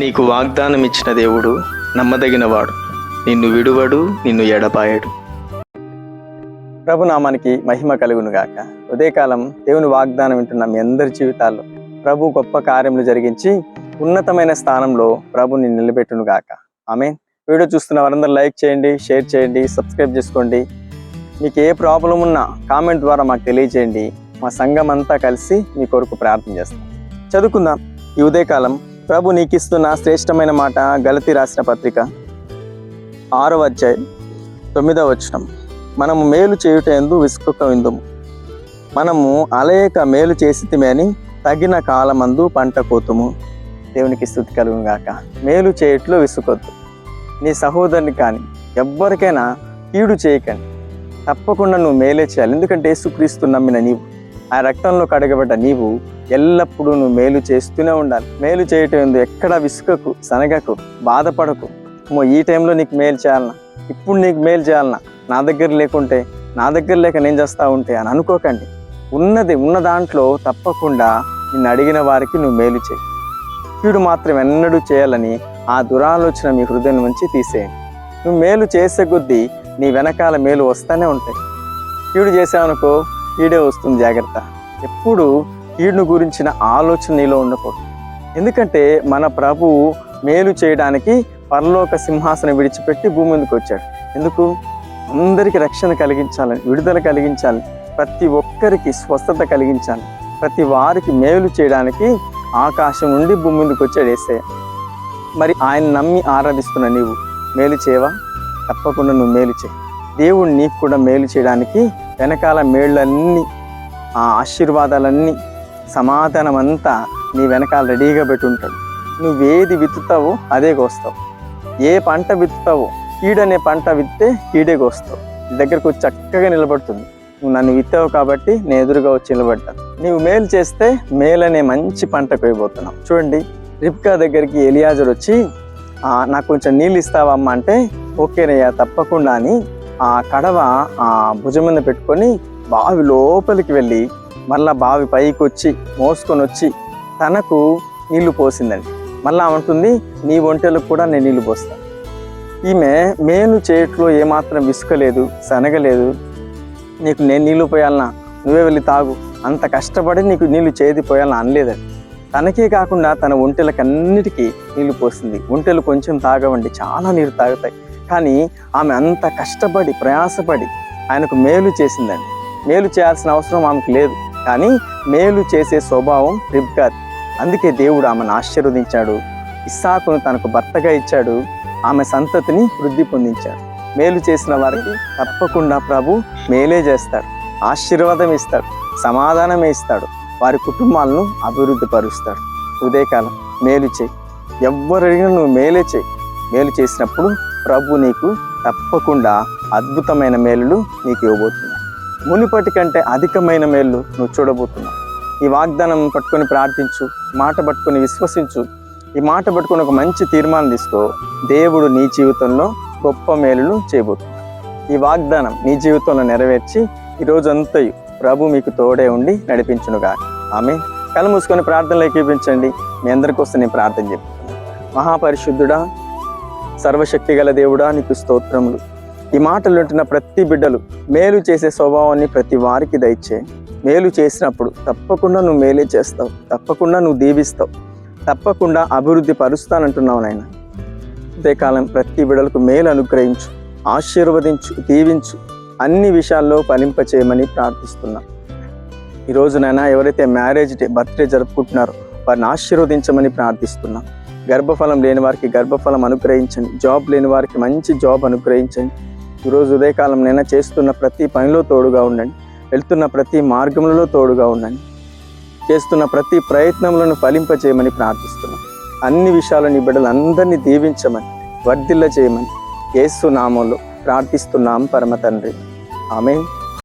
నీకు వాగ్దానం ఇచ్చిన దేవుడు నమ్మదగినవాడు. నిన్ను విడువడు నిన్ను ఎడపాయడు ప్రభునామానికి మహిమ కలుగును గాక ఉదయకాలం దేవుని వాగ్దానం వింటున్న మీ అందరి జీవితాల్లో ప్రభు గొప్ప కార్యములు జరిగించి ఉన్నతమైన స్థానంలో ప్రభుని నిలబెట్టును గాక ఆమె వీడియో చూస్తున్న వారందరూ లైక్ చేయండి షేర్ చేయండి సబ్స్క్రైబ్ చేసుకోండి. మీకు ఏ ప్రాబ్లం ఉన్నా కామెంట్ ద్వారా మాకు తెలియజేయండి. మా సంఘం అంతా కలిసి మీ కొరకు ప్రార్థన చేస్తాం. చదువుకుందాం. ఈ ఉదయకాలం ప్రభు నీకిస్తున్న శ్రేష్టమైన మాట గలతి రాసిన పత్రిక. ఆరవ అధ్యాయం తొమ్మిదవ వచనం. మనము మేలు చేయుట ఎందు విసుకొక విందుము. మనము అలయక మేలు చేసితిమే అని తగిన కాలమందు పంట కోతుము. దేవునికి స్థుతి కలుగు గాక. మేలు చేయట్లో విసుకొద్దు నీ సహోదరుని కానీ ఎవ్వరికైనా కీడు చేయకండి. తప్పకుండా నువ్వు మేలే చేయాలి. ఎందుకంటే యేసుక్రీస్తు నమ్మిన నీవు. ఆ రక్తంలో కడగబడ్డ నీవు ఎల్లప్పుడూ నువ్వు మేలు చేస్తూనే ఉండాలి. మేలు చేయటం ఎందు ఎక్కడ విసుకకు సనగకు బాధపడకు. మో ఈ టైంలో నీకు మేలు చేయాలన్నా ఇప్పుడు నీకు మేలు చేయాలన్నా నా దగ్గర లేకుంటే నా దగ్గర లేక నేను చేస్తా ఉంటే అని అనుకోకండి. ఉన్నది ఉన్న దాంట్లో తప్పకుండా నిన్ను అడిగిన వారికి నువ్వు మేలు చేయి. కీడు మాత్రం ఎన్నడూ చేయాలని ఆ దురాలోచన మీ హృదయం నుంచి తీసేయండి. నువ్వు మేలు చేసే కొద్దీ నీ వెనకాల మేలు వస్తూనే ఉంటాయి. కీడు చేసావనుకో కీడే వస్తుంది జాగ్రత్త. ఎప్పుడు కీడును గురించిన ఆలోచన నీలో ఉండకూడదు. ఎందుకంటే మన ప్రభువు మేలు చేయడానికి పరలోక సింహాసనం విడిచిపెట్టి భూమి ముందుకు వచ్చాడు. ఎందుకు? అందరికీ రక్షణ కలిగించాలని విడుదల కలిగించాలి ప్రతి ఒక్కరికి స్వస్థత కలిగించాలి ప్రతి వారికి మేలు చేయడానికి ఆకాశం నుండి భూమి ముందుకు వచ్చాడు ఏసయ్య. మరి ఆయన నమ్మి ఆరాధిస్తున్న నీవు మేలు చేయవా? తప్పకుండా నువ్వు మేలు చేయి. దేవుడు నీకు కూడా మేలు చేయడానికి వెనకాల మేళ్ళన్నీ ఆ ఆశీర్వాదాలన్నీ సమాధానం అంతా నీ వెనకాల రెడీగా పెట్టుంటాడు నువ్వేది విత్తుతావో అదే కోస్తావు. ఏ పంట విత్తుతావో కీడనే పంట విత్తే కీడే కోస్తావు. దగ్గరకు చక్కగా నిలబడుతుంది. నువ్వు నన్ను విత్తావు కాబట్టి నేను ఎదురుగా వచ్చి నిలబడ్డాను నీవు మేలు చేస్తే మేలనే మంచి పంట కోయబోతున్నావు చూడండి రిప్కా దగ్గరికి ఎలియాజర్ వచ్చి నాకు కొంచెం నీళ్ళు ఇస్తావా అమ్మ? అంటే ఓకేనయ్యా తప్పకుండా అని ఆ కడవ ఆ భుజం మీద పెట్టుకొని బావి లోపలికి వెళ్ళి మళ్ళా బావి పైకి వచ్చి మోసుకొని వచ్చి తనకు నీళ్ళు పోసిందండి. మళ్ళా ఉంటుంది నీ ఒంటెలకు కూడా నేను నీళ్ళు పోస్తాను ఈమె మేలు చేయట్లో ఏమాత్రం విసుకలేదు శనగలేదు. నీకు నేను నీళ్ళు పోయాలనా? నువ్వే వెళ్ళి తాగు. అంత కష్టపడి నీకు నీళ్ళు చేది పోయాలని అనలేదండి. తనకే కాకుండా తన ఒంటెలకన్నిటికీ నీళ్ళు పోసింది. ఒంటెలు కొంచెం తాగవండి. చాలా నీరు తాగుతాయి. కానీ ఆమె అంత కష్టపడి ప్రయాసపడి ఆయనకు మేలు చేసిందండి. మేలు చేయాల్సిన అవసరం ఆమెకు లేదు. కానీ మేలు చేసే స్వభావం రిబ్కాది అందుకే దేవుడు ఆమెను ఆశీర్వదించాడు. ఇస్సాకును తనకు భర్తగా ఇచ్చాడు. ఆమె సంతతిని వృద్ధి పొందించాడు. మేలు చేసిన వారికి తప్పకుండా ప్రభు మేలే చేస్తాడు. ఆశీర్వాదం ఇస్తాడు. సమాధానమే ఇస్తాడు. వారి కుటుంబాలను అభివృద్ధి పరుస్తాడు. ఉదయకాలం మేలు చేయి. ఎవ్వరు నువ్వు మేలే చేయి. మేలు చేసినప్పుడు ప్రభు నీకు తప్పకుండా అద్భుతమైన మేలులు నీకు ఇవ్వబోతున్నాయి. మునిపటి కంటే అధికమైన మేలు నువ్వు చూడబోతున్నావు. ఈ వాగ్దానం పట్టుకొని ప్రార్థించు మాట పట్టుకొని విశ్వసించు. ఈ మాట పట్టుకొని ఒక మంచి తీర్మానం తీసుకో. దేవుడు నీ జీవితంలో గొప్ప మేలులు చేయబోతున్నాడు. ఈ వాగ్దానం నీ జీవితంలో నెరవేర్చి ఈ ప్రభు మీకు తోడే ఉండి నడిపించునుగా ఆమె కళ్ళు మూసుకొని ప్రార్థనలు ఏకీపించండి మీ అందరి కోసం నేను ప్రార్థన చెప్తున్నాను. మహాపరిశుద్ధుడా సర్వశక్తి గల దేవుడా నీకు స్తోత్రములు. ఈ మాటలు వింటున్న ప్రతి బిడ్డలు మేలు చేసే స్వభావాన్ని ప్రతి వారికి దయచే. మేలు చేసినప్పుడు తప్పకుండా నువ్వు మేలే చేస్తావు తప్పకుండా నువ్వు దీవిస్తావు తప్పకుండా అభివృద్ధి పరుస్తానంటున్నావు నాయన. అంతేకాలం ప్రతి బిడ్డలకు మేలు అనుగ్రహించు ఆశీర్వదించు దీవించు అన్ని విషయాల్లో ఫలింపచేయమని ప్రార్థిస్తున్నా. ఈరోజు నైనా ఎవరైతే మ్యారేజ్ డే బర్త్డే జరుపుకుంటున్నారో వారిని ఆశీర్వదించమని ప్రార్థిస్తున్నాను గర్భఫలం లేని వారికి గర్భఫలం అనుగ్రహించండి. జాబ్ లేని వారికి మంచి జాబ్ అనుగ్రహించండి. ఈరోజు ఉదయకాలం నైనా చేస్తున్న ప్రతి పనిలో తోడుగా ఉండండి. వెళ్తున్న ప్రతి మార్గములలో తోడుగా ఉండండి. చేస్తున్న ప్రతి ప్రయత్నములను ఫలింపజేయమని ప్రార్థిస్తున్నాం. అన్ని విషయాలు నీ బిడ్డలందరినీ దీవించమని వర్ధిల్ల చేయమని కేసు నామంలో ప్రార్థిస్తున్నాం పరమ తండ్రి. ఆమె